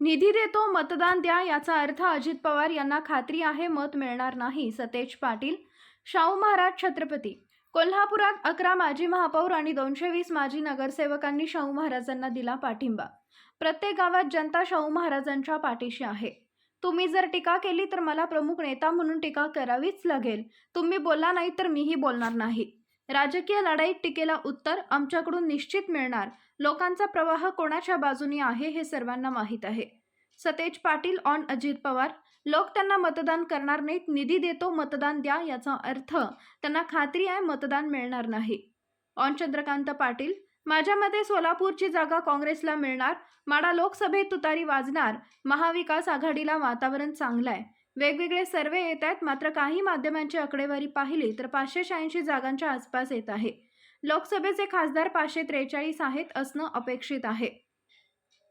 निधी देतो मतदान द्या याचा अर्थ अजित पवार यांना खात्री आहे मत मिळणार नाही सतेज पाटील शाहू महाराज छत्रपती. कोल्हापुरात अकरा माजी महापौर आणि दोनशे वीस माजी नगरसेवकांनी शाहू महाराजांना दिला पाठिंबा. प्रत्येक गावात जनता शाहू महाराजांच्या पाठीशी आहे. तुम्ही जर टीका केली तर मला प्रमुख नेता म्हणून टीका करावीच लागेल. तुम्ही बोलला नाही तर मीही बोलणार नाही. राजकीय लढाईत टीकेला उत्तर आमच्याकडून निश्चित मिळणार. लोकांचा प्रवाह कोणाच्या बाजूनी आहे हे सर्वांना माहीत आहे. सतेज पाटील ऑन अजित पवार. लोक त्यांना मतदान करणार नाहीत निधी देतो मतदान द्या याचा अर्थ त्यांना खात्री आहे मतदान मिळणार नाही. ऑन चंद्रकांत पाटील. माझ्या मते सोलापूरची जागा काँग्रेसला मिळणार. माडा लोकसभेत तुतारी वाजणार. महाविकास आघाडीला वातावरण चांगलं आहे वेगवेगळे सर्वे येत आहेत मात्र काही माध्यमांची आकडेवारी पाहिली तर पाचशे शहाऐंशी जागांच्या आसपास येत आहे. लोकसभेचे खासदार पाचशे त्रेचाळीस आहेत असणं अपेक्षित आहे.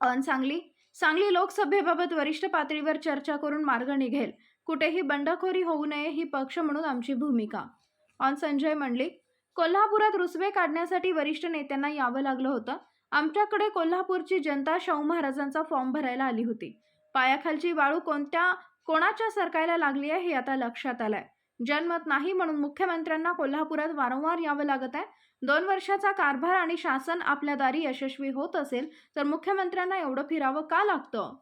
अन सांगली? सांगली लोकसभेबाबत वरिष्ठ पातळीवर चर्चा करून मार्ग निघेल. कुठेही बंडखोरी होऊ नये ही पक्ष म्हणून आमची भूमिका. ऑन संजय मंडलिक कोल्हापुरात रुसवे काढण्यासाठी वरिष्ठ नेत्यांना यावं लागलं होतं. आमच्याकडे कोल्हापूरची जनता शाहू महाराजांचा फॉर्म भरायला आली होती. पायाखालची वाळू कोणत्या कोणाच्या सरकायला लागली आहे हे आता लक्षात आलंय. जनमत नाही म्हणून मुख्यमंत्र्यांना कोल्हापुरात वारंवार यावं लागत आहे. दोन वर्षाचा कारभार आणि शासन आपल्या दारी यशस्वी होत असेल तर मुख्यमंत्र्यांना एवढं फिरावं का लागतं?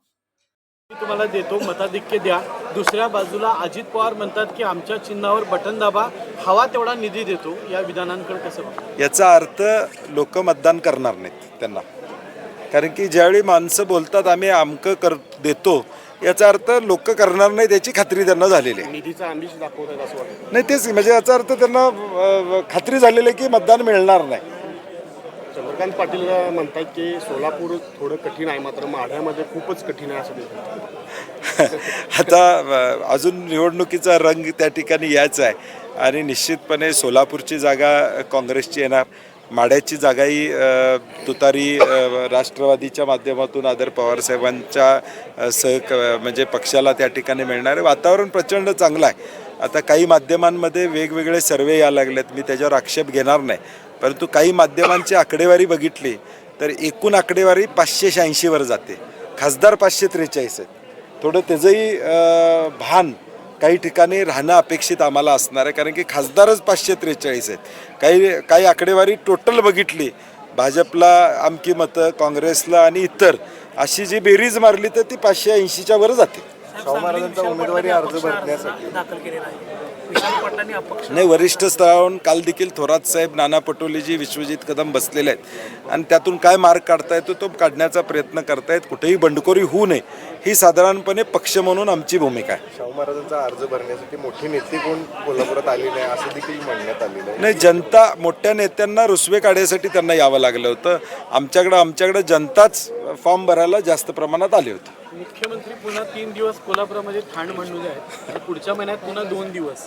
मी तुम्हाला देतो मताधिक्य द्या. दुसऱ्या बाजूला अजित पवार म्हणतात की आमच्या चिन्हावर बटन दाबा हवा तेवढा निधी देतो. या विधानांकडे कसं? याचा अर्थ लोक मतदान करणार नाहीत त्यांना. कारण की ज्यावेळी माणसं बोलतात आम्ही अमकं कर देतो याचा अर्थ लोक करणार नाही त्याची खात्री त्यांना झालेली आहे. निधीचा आमिष दाखवतात असं वाटतं. नाही तेच म्हणजे याचा अर्थ त्यांना अं, खात्री झालेली आहे की मतदान मिळणार नाही. चंद्रकांत पाटील म्हणतात की सोलापूर थोडं कठीण आहे मात्र माढ्यामध्ये खूपच कठीण आहे असं ते म्हणतात. आता अं, अजून निवडणुकीचा रंग त्या ठिकाणी यायचा आहे. आणि निश्चितपणे सोलापूरची जागा काँग्रेसची येणार. माड्याची जागाही तुतारी राष्ट्रवादीच्या माध्यमातून आदर पवारसाहेबांच्या अं, सह म्हणजे पक्षाला त्या ठिकाणी मिळणार. आहे वातावरण प्रचंड चांगलं आहे. आता काही माध्यमांमध्ये वेगवेगळे सर्वे यायला लागलेत. मी त्याच्यावर आक्षेप घेणार नाही. परंतु काही माध्यमांची आकडेवारी बघितली तर एकूण आकडेवारी पाचशे शहाऐंशीवर जाते. खासदार पाचशे त्रेचाळीस आहेत. थोडं त्याचंही भान काही ठिकाणी राहणं अपेक्षित आम्हाला असणार आहे कारण की खासदारच पाचशे त्रेचाळीस आहेत. काही काही आकडेवारी टोटल बघितली भाजपला आमकी मतं काँग्रेसला आणि इतर अशी जी बेरीज मारली तर ती पाचशे ऐंशीच्या वर जाते. शाहू महाराजांचा उमेदवारी अर्ज भरण्यासाठी. दाखल केलेला आहे. विशाल पाटलांनी अपक्ष नाही वरिष्ठ स्तरावरून काल देखील थोरात साहेब नाना पटोलेजी विश्वजित कदम बसलेले आहेत. आणि त्यातून काय मार्ग काढता येतो तो काढण्याचा प्रयत्न करतायत. कुठेही बंडखोरी होऊ नये. ही साधारणपणे पक्ष म्हणून आमची भूमिका आहे. शाहू महाराजांचा अर्ज भरण्यासाठी मोठी नेते कोण कोल्हापुरात आली नाही असं देखील म्हणण्यात आलेलं आहे. नाही जनता मोठ्या नेत्यांना रुसवे काढण्यासाठी त्यांना यावं लागलं होतं. आमच्याकडं आमच्याकडं जनताच फॉर्म भरायला जास्त प्रमाणात आले होते. मुख्यमंत्री पुन्हा तीन दिवस कोल्हापुरामध्ये ठाण म्हणलेले आहेत आणि पुढच्या महिन्यात पुन्हा दोन दिवस.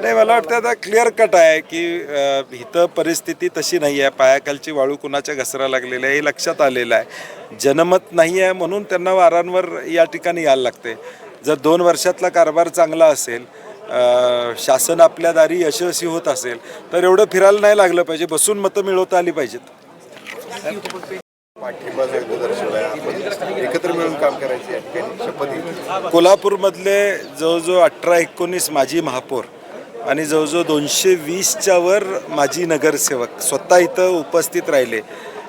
नाही मला वाटतं आता क्लिअर कट आहे की इथं परिस्थिती तशी नाही आहे पायाखालची वाळू कुणाच्या घसरा लागलेली आहे हे लक्षात आलेलं आहे. जनमत नाही आहे म्हणून त्यांना वारंवार या ठिकाणी यायला लागते. जर दोन वर्षातला कारभार चांगला असेल शासन आपल्या दारी यशस्वी होत असेल तर एवढं फिरायला नाही लागलं पाहिजे. बसून मतं मिळवता आली पाहिजेत. पाठिंबा दर्शवलाय आपण एकत्र मिळून काम करायची शपथ घेतली कोल्हापूरमधले जवळजवळ अठरा एकोणीस माजी महापौर आणि जवळजवळ दोनशे वीसच्या वर माजी नगरसेवक स्वतः इथं उपस्थित राहिले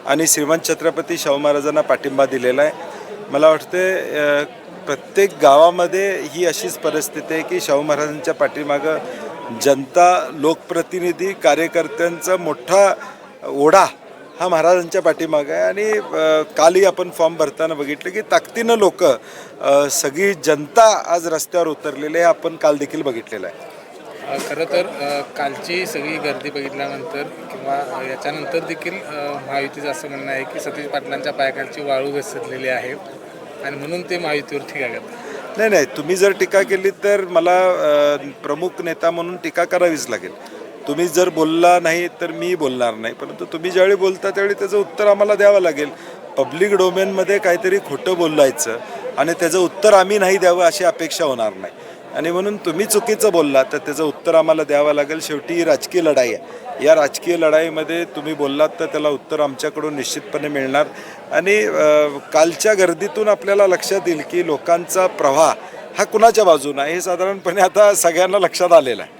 आणि श्रीमंत छत्रपती शाहू महाराजांना पाठिंबा दिलेला आहे. मला वाटते अ, प्रत्येक गावामध्ये ही अशीच परिस्थिती आहे की शाहू महाराजांच्या पाठीमागं जनता लोकप्रतिनिधी कार्यकर्त्यांचा मोठा ओढा हा महाराजांच्या पाठीमागं आहे. आणि कालही आपण फॉर्म भरताना बघितलं की ताकदीनं लोक सगळी जनता आज रस्त्यावर उतरलेली आहे. आपण काल देखील बघितलेलं आहे. खरं तर कालची सगळी गर्दी बघितल्यानंतर किंवा याच्यानंतर देखील महायुतीचं असं म्हणणं आहे की सतीश पाटलांच्या पायाखालची वाळू घसरलेली आहे. आणि म्हणून ते महायुतीवर टीका करतात. नाही नाही. तुम्ही जर टीका केली तर मला प्रमुख नेता म्हणून टीका करावीच लागेल. तुम्ही जर बोलला नाही तर मी बोलणार नाही. परंतु तुम्ही ज्यावेळी बोलता त्यावेळी त्याचं उत्तर आम्हाला द्यावं लागेल. पब्लिक डोमेनमध्ये काहीतरी खोटं बोलायचं आणि त्याचं उत्तर आम्ही नाही द्यावं अशी अपेक्षा होणार नाही. आणि म्हणून तुम्ही चुकीचं बोलला तर त्याचं उत्तर आम्हाला द्यावं लागेल. शेवटी ही राजकीय लढाई आहे. या राजकीय लढाईमध्ये तुम्ही बोललात तर त्याला उत्तर आमच्याकडून निश्चितपणे मिळणार. आणि कालच्या गर्दीतून आपल्याला लक्षात येईल की लोकांचा प्रवाह हा कुणाच्या बाजूनं आहे? हे साधारणपणे आता सगळ्यांना लक्षात आलेलं आहे.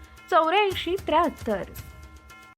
चौऱ्याऐंशी त्र्याहत्तर